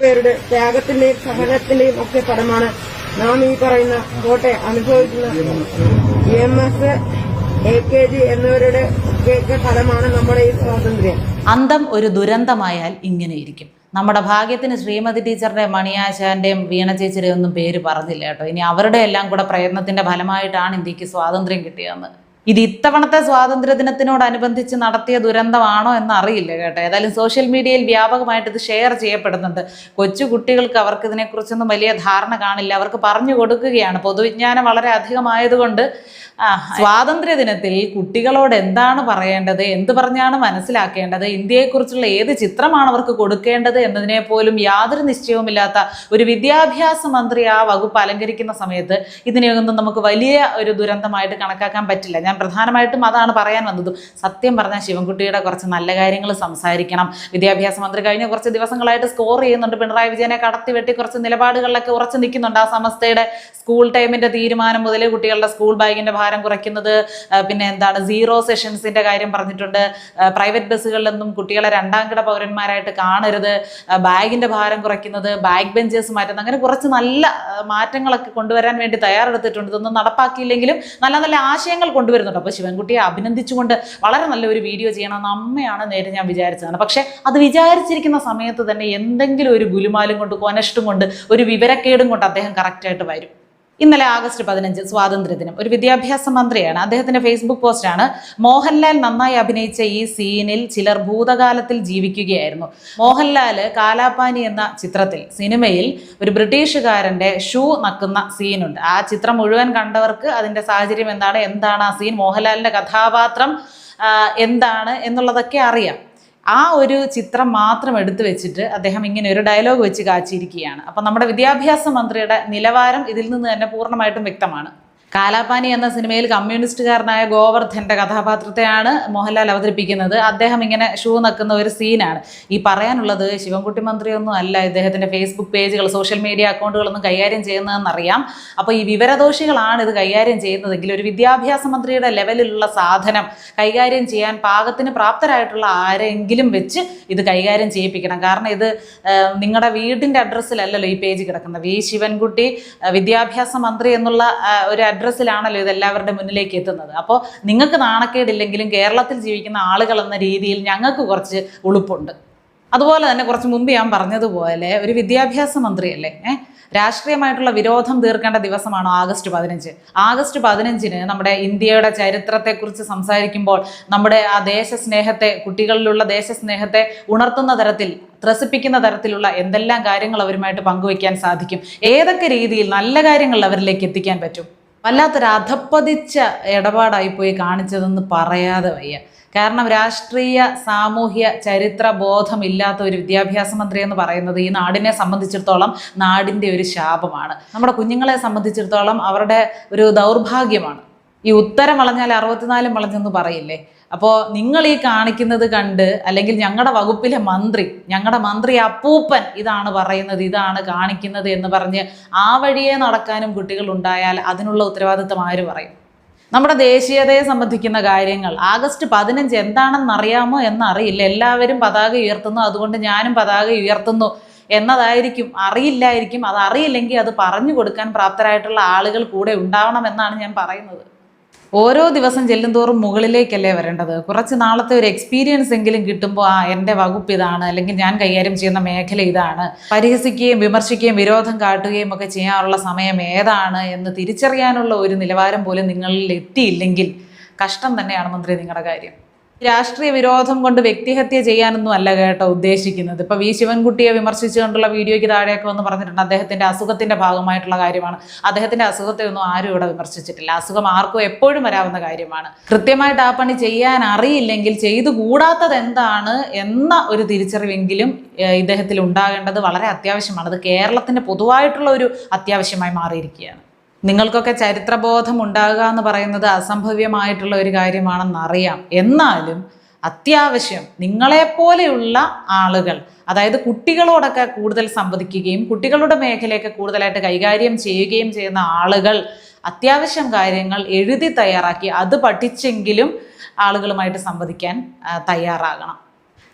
പേരുടെ ത്യാഗത്തിന്റെയും സഹനത്തിന്റെയും ഒക്കെ ഫലമാണ് നാം ഈ പറയുന്ന കോട്ടെ അനുഭവിക്കുന്ന M S A K G എന്നിവരുടെ ഫലമാണ് നമ്മുടെ ഈ സ്വാതന്ത്ര്യം. അന്തം ഒരു ദുരന്തമായാൽ ഇങ്ങനെയിരിക്കും നമ്മുടെ ഭാഗ്യത്തിന് ശ്രീമതി ടീച്ചറുടെ മണിയാശാന്റെയും വീണ ചേച്ചിയുടെയും ഒന്നും പേര് പറഞ്ഞില്ല കേട്ടോ. ഇനി അവരുടെ എല്ലാം കൂടെ പ്രയത്നത്തിന്റെ ഫലമായിട്ടാണ് ഇന്ത്യയ്ക്ക് സ്വാതന്ത്ര്യം കിട്ടിയതെന്ന്. ഇത് ഇത്തവണത്തെ സ്വാതന്ത്ര്യ ദിനത്തിനോടനുബന്ധിച്ച് നടത്തിയ ദുരന്തമാണോ എന്ന് അറിയില്ല കേട്ടോ. ഏതായാലും സോഷ്യൽ മീഡിയയിൽ വ്യാപകമായിട്ട് ഇത് ഷെയർ ചെയ്യപ്പെടുന്നുണ്ട്. കൊച്ചു കുട്ടികൾക്ക് അവർക്ക് ഇതിനെക്കുറിച്ചൊന്നും വലിയ ധാരണ കാണില്ല. അവർക്ക് പറഞ്ഞു കൊടുക്കുകയാണ്. പൊതുവിജ്ഞാനം വളരെ അധികമായതുകൊണ്ട് സ്വാതന്ത്ര്യ ദിനത്തിൽ കുട്ടികളോട് എന്താണ് പറയേണ്ടത്? എന്ത് പറഞ്ഞാണ് മനസ്സിലാക്കേണ്ടത്? ഇന്ത്യയെക്കുറിച്ചുള്ള ഏത് ചിത്രമാണ് അവർക്ക് കൊടുക്കേണ്ടത് എന്നതിനെ പോലും യാതൊരു നിശ്ചയവുമില്ലാത്ത ഒരു വിദ്യാഭ്യാസ മന്ത്രി ആ വകുപ്പ് അലങ്കരിക്കുന്ന സമയത്ത് ഇതിനെയൊന്നും നമുക്ക് വലിയ ഒരു ദുരന്തമായിട്ട് കണക്കാക്കാൻ പറ്റില്ല. ഞാൻ പ്രധാനമായിട്ടും അതാണ് പറയാൻ വന്നതും. സത്യം പറഞ്ഞാൽ ശിവൻകുട്ടിയുടെ കുറച്ച് നല്ല കാര്യങ്ങൾ സംസാരിക്കണം. വിദ്യാഭ്യാസ മന്ത്രി കഴിഞ്ഞ കുറച്ച് ദിവസങ്ങളായിട്ട് സ്കോർ ചെയ്യുന്നുണ്ട്. പിണറായി വിജയനെ കടത്തി വെട്ടി കുറച്ച് നിലപാടുകളിലൊക്കെ ഉറച്ചു നിൽക്കുന്നുണ്ട് ആ സമസ്തയുടെ സ്കൂൾ ടൈമിന്റെ തീരുമാനം മുതൽ കുട്ടികളുടെ സ്കൂൾ ബാഗിന്റെ ഭാരം കുറയ്ക്കുന്നത്. പിന്നെ എന്താണ് സീറോ സെഷൻസിന്റെ കാര്യം പറഞ്ഞിട്ടുണ്ട്. പ്രൈവറ്റ് ബസ്സുകളിലൊന്നും കുട്ടികളെ രണ്ടാം കിട പൗരന്മാരായിട്ട് കാണരുത്. ബാഗിന്റെ ഭാരം കുറയ്ക്കുന്നത് ബാഗ് ബെഞ്ചേഴ്സ് മാറ്റുന്നത് അങ്ങനെ കുറച്ച് നല്ല മാറ്റങ്ങളൊക്കെ കൊണ്ടുവരാൻ വേണ്ടി തയ്യാറെടുത്തിട്ടുണ്ട്. ഇതൊന്നും നടപ്പാക്കിയില്ലെങ്കിലും നല്ല നല്ല ആശയങ്ങൾ കൊണ്ടുവരുന്നുണ്ട് അപ്പോൾ ശിവൻകുട്ടിയെ അഭിനന്ദിച്ചുകൊണ്ട് വളരെ നല്ലൊരു വീഡിയോ ചെയ്യണമെന്ന് അമ്മയാണ് നേരെ ഞാൻ വിചാരിച്ചതാണ്. പക്ഷേ അത് വിചാരിച്ചിരിക്കുന്ന സമയത്ത് തന്നെ എന്തെങ്കിലും ഒരു ഗുലുമാലും കൊണ്ട് കൊനഷ്ടും കൊണ്ട് ഒരു വിവരക്കേടും കൊണ്ട് അദ്ദേഹം കറക്റ്റായിട്ട് വരും. ഇന്നലെ ആഗസ്റ്റ് പതിനഞ്ച് സ്വാതന്ത്ര്യദിനം. ഒരു വിദ്യാഭ്യാസ മന്ത്രിയാണ്. അദ്ദേഹത്തിന്റെ ഫേസ്ബുക്ക് പോസ്റ്റാണ് മോഹൻലാൽ നന്നായി അഭിനയിച്ച ഈ സീനിൽ ചിലർ ഭൂതകാലത്തിൽ ജീവിക്കുകയായിരുന്നു. മോഹൻലാൽ കാലാപാനി എന്ന ചിത്രത്തിൽ സിനിമയിൽ ഒരു ബ്രിട്ടീഷുകാരന്റെ ഷൂ നക്കുന്ന സീനുണ്ട് ആ ചിത്രം മുഴുവൻ കണ്ടവർക്ക് അതിന്റെ സാഹചര്യം എന്താണ്? എന്താണ് ആ സീൻ മോഹൻലാലിന്റെ കഥാപാത്രം എന്താണ്? എന്നുള്ളതൊക്കെ അറിയാം. ആ ഒരു ചിത്രം മാത്രം എടുത്തു വെച്ചിട്ട് അദ്ദേഹം ഇങ്ങനെ ഒരു ഡയലോഗ് വെച്ച് കാച്ചിരിക്കുകയാണ്. അപ്പം നമ്മുടെ വിദ്യാഭ്യാസ മന്ത്രിയുടെ നിലവാരം ഇതിൽ നിന്ന് തന്നെ പൂർണമായിട്ടും വ്യക്തമാണ്. കാലാപാനി എന്ന സിനിമയിൽ കമ്മ്യൂണിസ്റ്റുകാരനായ ഗോവർദ്ധന്റെ കഥാപാത്രത്തെയാണ് മോഹൻലാൽ അവതരിപ്പിക്കുന്നത്. അദ്ദേഹം ഇങ്ങനെ ഷൂ നക്കുന്ന ഒരു സീനാണ്. ഈ പറയാനുള്ളത് ശിവൻകുട്ടി മന്ത്രിയൊന്നും അല്ല. ഇദ്ദേഹത്തിന്റെ ഫേസ്ബുക്ക് പേജുകൾ സോഷ്യൽ മീഡിയ അക്കൗണ്ടുകളൊന്നും കൈകാര്യം ചെയ്യുന്നതെന്നറിയാം. അപ്പോൾ ഈ വിവരദോഷികളാണ് ഇത് കൈകാര്യം ചെയ്യുന്നതെങ്കിൽ ഒരു വിദ്യാഭ്യാസ മന്ത്രിയുടെ ലെവലിലുള്ള സാധനം കൈകാര്യം ചെയ്യാൻ പാകത്തിന് പ്രാപ്തരായിട്ടുള്ള ആരെങ്കിലും വെച്ച് ഇത് കൈകാര്യം ചെയ്യിപ്പിക്കണം. കാരണം ഇത് നിങ്ങളുടെ വീടിന്റെ അഡ്രസ്സിലല്ലല്ലോ ഈ പേജ് കിടക്കുന്നത്. വി ശിവൻകുട്ടി വിദ്യാഭ്യാസ മന്ത്രി എന്നുള്ള ഒരു അഡ്രസ്സിലാണല്ലോ ഇത് എല്ലാവരുടെ മുന്നിലേക്ക് എത്തുന്നത്. അപ്പോൾ നിങ്ങൾക്ക് നാണക്കേടില്ലെങ്കിലും കേരളത്തിൽ ജീവിക്കുന്ന ആളുകൾ എന്ന രീതിയിൽ ഞങ്ങൾക്ക് കുറച്ച് ഉളുപ്പുണ്ട്. അതുപോലെ തന്നെ കുറച്ച് മുമ്പ് ഞാൻ പറഞ്ഞതുപോലെ ഒരു വിദ്യാഭ്യാസ മന്ത്രിയല്ലേ ഏഹ് രാഷ്ട്രീയമായിട്ടുള്ള വിരോധം തീർക്കേണ്ട ദിവസമാണോ ആഗസ്റ്റ് പതിനഞ്ച്. ആഗസ്റ്റ് പതിനഞ്ചിന് നമ്മുടെ ഇന്ത്യയുടെ ചരിത്രത്തെക്കുറിച്ച് സംസാരിക്കുമ്പോൾ നമ്മുടെ ആ ദേശസ്നേഹത്തെ കുട്ടികളിലുള്ള ദേശസ്നേഹത്തെ ഉണർത്തുന്ന തരത്തിൽ ത്രസിപ്പിക്കുന്ന തരത്തിലുള്ള എന്തെല്ലാം കാര്യങ്ങൾ അവരുമായിട്ട് പങ്കുവയ്ക്കാൻ സാധിക്കും? ഏതൊക്കെ രീതിയിൽ നല്ല കാര്യങ്ങൾ അവരിലേക്ക് എത്തിക്കാൻ പറ്റും? വല്ലാത്തൊരു അധപ്പതിച്ച ഇടപാടായി പോയി കാണിച്ചതെന്ന് പറയാതെ വയ്യ. കാരണം രാഷ്ട്രീയ സാമൂഹ്യ ചരിത്ര ബോധമില്ലാത്ത ഒരു വിദ്യാഭ്യാസ മന്ത്രി എന്ന് പറയുന്നത് ഈ നാടിനെ സംബന്ധിച്ചിടത്തോളം നാടിന്റെ ഒരു ശാപമാണ്. നമ്മുടെ കുഞ്ഞുങ്ങളെ സംബന്ധിച്ചിടത്തോളം അവരുടെ ഒരു ദൗർഭാഗ്യമാണ്. ഈ ഉത്തരം വളഞ്ഞാൽ അറുപത്തിനാലും വളഞ്ഞെന്ന് പറയില്ലേ? അപ്പോൾ നിങ്ങൾ ഈ കാണിക്കുന്നത് കണ്ട് അല്ലെങ്കിൽ ഞങ്ങളുടെ വകുപ്പിലെ മന്ത്രി ഞങ്ങളുടെ മന്ത്രി അപ്പൂപ്പൻ ഇതാണ് പറയുന്നത് ഇതാണ് കാണിക്കുന്നത് എന്ന് പറഞ്ഞ് ആ വഴിയെ നടക്കാനും കുട്ടികൾ ഉണ്ടായാൽ അതിനുള്ള ഉത്തരവാദിത്തം ആര് പറയും? നമ്മുടെ ദേശീയതയെ സംബന്ധിക്കുന്ന കാര്യങ്ങൾ ആഗസ്റ്റ് പതിനഞ്ച് എന്താണെന്ന് അറിയാമോ എന്നറിയില്ല. എല്ലാവരും പതാക ഉയർത്തുന്നു അതുകൊണ്ട് ഞാനും പതാക ഉയർത്തുന്നു എന്നതായിരിക്കും അറിയില്ലായിരിക്കും. അത് അറിയില്ലെങ്കിൽ അത് പറഞ്ഞു കൊടുക്കാൻ പ്രാപ്തരായിട്ടുള്ള ആളുകൾ കൂടെ ഉണ്ടാവണം എന്നാണ് ഞാൻ പറയുന്നത്. ഓരോ ദിവസം ചെല്ലുന്തോറും മുകളിലേക്കല്ലേ വരേണ്ടത്? കുറച്ച് നാളത്തെ ഒരു എക്സ്പീരിയൻസ് എങ്കിലും കിട്ടുമ്പോൾ ആ എന്റെ വകുപ്പ് ഇതാണ് അല്ലെങ്കിൽ ഞാൻ കൈകാര്യം ചെയ്യുന്ന മേഖല ഇതാണ്. പരിഹസിക്കുകയും വിമർശിക്കുകയും വിരോധം കാട്ടുകയും ഒക്കെ ചെയ്യാനുള്ള സമയം ഏതാണ് എന്ന് തിരിച്ചറിയാനുള്ള ഒരു നിലവാരം പോലും നിങ്ങളിൽ എത്തിയില്ലെങ്കിൽ കഷ്ടം തന്നെയാണ് മന്ത്രി നിങ്ങളുടെ കാര്യം. രാഷ്ട്രീയ വിരോധം കൊണ്ട് വ്യക്തിഹത്യ ചെയ്യാനൊന്നും അല്ല കേട്ടോ ഉദ്ദേശിക്കുന്നത്. ഇപ്പൊ വി ശിവൻകുട്ടിയെ വിമർശിച്ചുകൊണ്ടുള്ള വീഡിയോയ്ക്ക് താഴെയൊക്കെ വന്ന് പറഞ്ഞിട്ടുണ്ട്. അദ്ദേഹത്തിന്റെ അസുഖത്തിന്റെ ഭാഗമായിട്ടുള്ള കാര്യമാണ്. അദ്ദേഹത്തിന്റെ അസുഖത്തെ ഒന്നും ആരും ഇവിടെ വിമർശിച്ചിട്ടില്ല. അസുഖം ആർക്കും എപ്പോഴും വരാവുന്ന കാര്യമാണ്. കൃത്യമായിട്ട് ആ പണി ചെയ്യാൻ അറിയില്ലെങ്കിൽ ചെയ്തു കൂടാത്തത് എന്താണ് എന്ന ഒരു തിരിച്ചറിവെങ്കിലും ഇദ്ദേഹത്തിൽ ഉണ്ടാകേണ്ടത് വളരെ അത്യാവശ്യമാണ്. അത് കേരളത്തിന്റെ പൊതുവായിട്ടുള്ള ഒരു അത്യാവശ്യമായി മാറിയിരിക്കുകയാണ്. നിങ്ങൾക്കൊക്കെ ചരിത്രബോധം ഉണ്ടാകുക എന്ന് പറയുന്നത് അസംഭവ്യമായിട്ടുള്ള ഒരു കാര്യമാണെന്നറിയാം. എന്നാലും അത്യാവശ്യം നിങ്ങളെപ്പോലെയുള്ള ആളുകൾ അതായത് കുട്ടികളോടൊക്കെ കൂടുതൽ സംവദിക്കുകയും കുട്ടികളുടെ മേഖലയൊക്കെ കൂടുതലായിട്ട് കൈകാര്യം ചെയ്യുകയും ചെയ്യുന്ന ആളുകൾ അത്യാവശ്യം കാര്യങ്ങൾ എഴുതി തയ്യാറാക്കി അത് പഠിച്ചെങ്കിലും ആളുകളുമായിട്ട് സംവദിക്കാൻ തയ്യാറാകണം.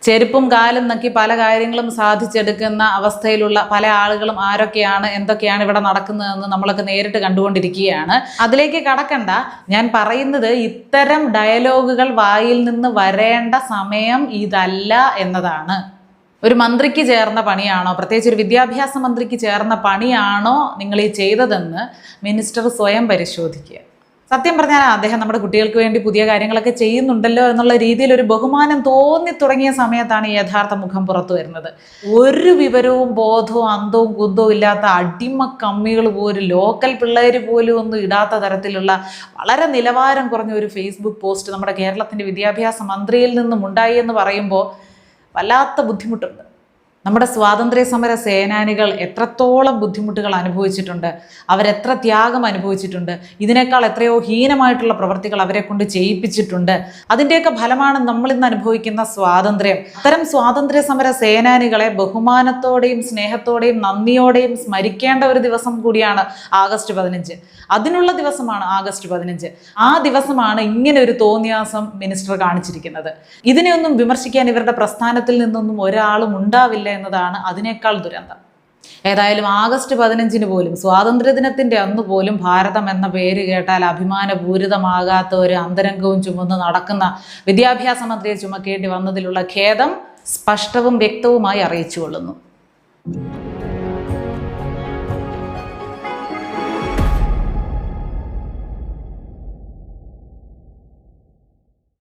ചെരുപ്പും കാലും നക്കി പല കാര്യങ്ങളും സാധിച്ചെടുക്കുന്ന അവസ്ഥയിലുള്ള പല ആളുകളും ആരൊക്കെയാണ് എന്തൊക്കെയാണ് ഇവിടെ നടക്കുന്നതെന്ന് നമ്മളൊക്കെ നേരിട്ട് കണ്ടുകൊണ്ടിരിക്കുകയാണ്. അതിലേക്ക് കടക്കണ്ട. ഞാൻ പറയുന്നത് ഇത്തരം ഡയലോഗുകൾ വായിൽ നിന്ന് വരേണ്ട സമയം ഇതല്ല എന്നതാണ്. ഒരു മന്ത്രിക്ക് ചേർന്ന പണിയാണോ? പ്രത്യേകിച്ച് ഒരു വിദ്യാഭ്യാസ മന്ത്രിക്ക് ചേർന്ന പണിയാണോ നിങ്ങൾ ഈ ചെയ്തതെന്ന് മിനിസ്റ്റർ സ്വയം പരിശോധിക്കുക. സത്യം പറഞ്ഞാൽ അദ്ദേഹം നമ്മുടെ കുട്ടികൾക്ക് വേണ്ടി പുതിയ കാര്യങ്ങളൊക്കെ ചെയ്യുന്നുണ്ടല്ലോ എന്നുള്ള രീതിയിൽ ഒരു ബഹുമാനം തോന്നി തുടങ്ങിയ സമയത്താണ് യഥാർത്ഥ മുഖം പുറത്തു വരുന്നത്. ഒരു വിവരവും ബോധവും അന്തവും കുന്തവും ഇല്ലാത്ത അടിമ കമ്മികൾ പോലും ലോക്കൽ പിള്ളേർ പോലും ഒന്നും ഇടാത്ത തരത്തിലുള്ള വളരെ നിലവാരം കുറഞ്ഞ ഒരു ഫേസ്ബുക്ക് പോസ്റ്റ് നമ്മുടെ കേരളത്തിന്റെ വിദ്യാഭ്യാസ മന്ത്രിയിൽ നിന്നും ഉണ്ടായി എന്ന് പറയുമ്പോൾ വല്ലാത്ത ബുദ്ധിമുട്ടുണ്ട്. നമ്മുടെ സ്വാതന്ത്ര്യ സമര സേനാനികൾ എത്രത്തോളം ബുദ്ധിമുട്ടുകൾ അനുഭവിച്ചിട്ടുണ്ട് അവരെത്ര ത്യാഗം അനുഭവിച്ചിട്ടുണ്ട് ഇതിനേക്കാൾ എത്രയോ ഹീനമായിട്ടുള്ള പ്രവർത്തികൾ അവരെ കൊണ്ട് ചെയ്യിപ്പിച്ചിട്ടുണ്ട്. അതിന്റെയൊക്കെ ഫലമാണ് നമ്മൾ ഇന്ന് അനുഭവിക്കുന്ന സ്വാതന്ത്ര്യം. അത്തരം സ്വാതന്ത്ര്യ സമര സേനാനികളെ ബഹുമാനത്തോടെയും സ്നേഹത്തോടെയും നന്ദിയോടെയും സ്മരിക്കേണ്ട ഒരു ദിവസം കൂടിയാണ് ആഗസ്റ്റ് പതിനഞ്ച്. അതിനുള്ള ദിവസമാണ് ആഗസ്റ്റ് പതിനഞ്ച്. ആ ദിവസമാണ് ഇങ്ങനെ ഒരു തോന്നിയാസം മിനിസ്റ്റർ കാണിച്ചിരിക്കുന്നത്. ഇതിനെയൊന്നും വിമർശിക്കാൻ ഇവരുടെ പ്രസ്ഥാനത്തിൽ നിന്നൊന്നും ഒരാളും ഉണ്ടാവില്ല എന്നതാണ് അതിനേക്കാൾ ദുരന്തം. ഏതായാലും ആഗസ്റ്റ് പതിനഞ്ചിന് പോലും സ്വാതന്ത്ര്യദിനത്തിന്റെ അന്ന് പോലും ഭാരതം എന്ന പേര് കേട്ടാൽ അഭിമാനപൂരിതമാകാത്ത ഒരു അന്തരംഗവും ചുമന്ന് നടക്കുന്ന വിദ്യാഭ്യാസ മന്ത്രിയെ ചുമക്കേണ്ടി വന്നതിലുള്ള ഖേദം സ്പഷ്ടവും വ്യക്തവുമായി അറിയിച്ചു കൊള്ളുന്നു